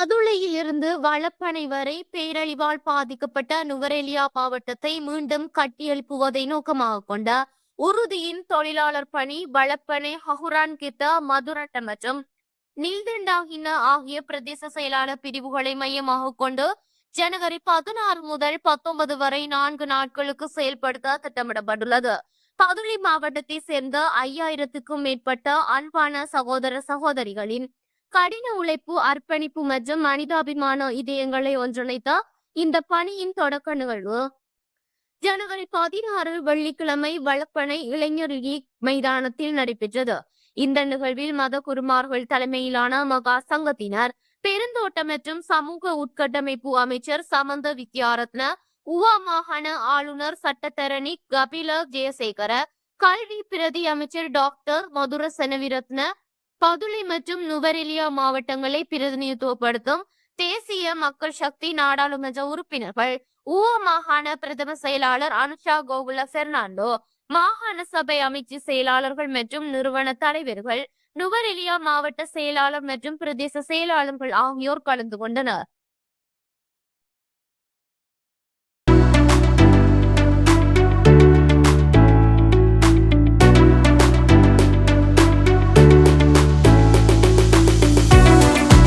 அதுளையிலிருந்து வளப்பனை வரை பேரழிவால் பாதிக்கப்பட்ட நுவரெலியா மாவட்டத்தை மீண்டும் கட்டியெழுப்புவதை நோக்கமாக கொண்ட உறுதியின் தொழிலாளர் பணி வளப்பனை ஹகுரான் கித்தா மதுரட்ட மற்றும் நில்தண்டாகின ஆகிய பிரதேச செயலாளர் பிரிவுகளை மையமாக கொண்டு ஜனவரி பதினாறு முதல் பத்தொன்பது வரை நான்கு நாட்களுக்கு செயல்படுத்த திட்டமிடப்பட்டுள்ளது. பதுளை மாவட்டத்தை சேர்ந்த ஐயாயிரத்துக்கும் மேற்பட்ட அன்பான சகோதர சகோதரிகளின் கடின உழைப்பு அர்ப்பணிப்பு மற்றும் மனிதாபிமான இதயங்களை ஒன்றிணைத்த இந்த பணியின் தொடக்க நிகழ்வு. ஜனவரி பதினாறு வெள்ளிக்கிழமை வளப்பனை இளைஞர் லீக் மைதானத்தில் நடைபெற்றது. இந்த நிகழ்வில் மத குருமார்கள் தலைமையிலான மகா சங்கத்தினர் பெருந்தோட்ட மற்றும் சமூக உட்கட்டமைப்பு அமைச்சர் சமந்த வித்யாரத்ன உவா மாகாண ஆளுநர் சட்டத்தரணி கபில ஜெயசேகர கல்வி பிரதி அமைச்சர் டாக்டர் மதுர செனவிரத்ன பதுளை மற்றும் நுவரெலியா மாவட்டங்களை பிரதிநிதித்துவப்படுத்தும் தேசிய மக்கள் சக்தி நாடாளுமன்ற உறுப்பினர்கள் ஊவ மாகாண பிரதம செயலாளர் அனுஷா கோகுல பெர்னாண்டோ மாகாண சபை அமைச்சு செயலாளர்கள் மற்றும் நிறுவன தலைவர்கள் நுவரெலியா மாவட்ட செயலாளர் மற்றும் பிரதேச செயலாளர்கள் ஆகியோர் கலந்து கொண்டனர்.